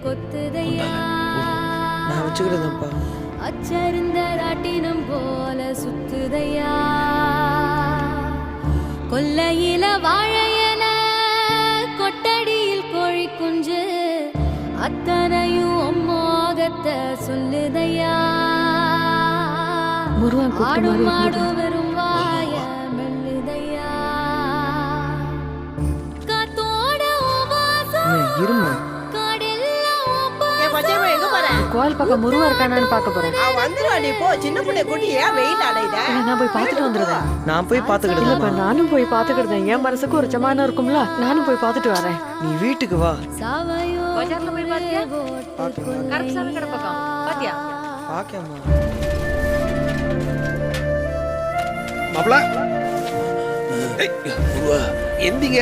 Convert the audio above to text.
கொத்துதையா? நான் வச்சுக்கிறதுப்பா அச்சருந்த ராட்டினம் போல சுத்துதையா? கொல்லையில வாழையல கொட்டடியில் கோழி குஞ்சு அத்தனையும் உம்மோகத்தை சொல்லுதையா? ஆடும் மாதிரி ஆடும் வெறும் வாய மெல்லுதையா? காத்தோட உவாசம் கோயில் பக்கம் முருகன் இருக்கானான்னு பார்க்க போறேன். அவ வந்துருவா நீ போ. சின்ன பிள்ளை கூட்டி ஏன் வெயில் அலையுத இல்ல, நான் போய் பார்த்துட்டு வந்துடுறேன். நான் போய் இல்லப்பா பார்த்துக்கிட்டு நானும் போய் பார்த்துக்கிட்டேன் என் மனசுக்கு ஒரு சமாதானம் இருக்கும்ல? நானும் போய் பார்த்துட்டு வரேன். நீ வீட்டுக்கு வா. சாவையோ பஜார்ல போய் பாத்தியா? ஓட்டு கருப்புசாமி கடை பக்கம். பாத்தியா? பாக்கேம்மா மாப்பிள? எந்திங்க.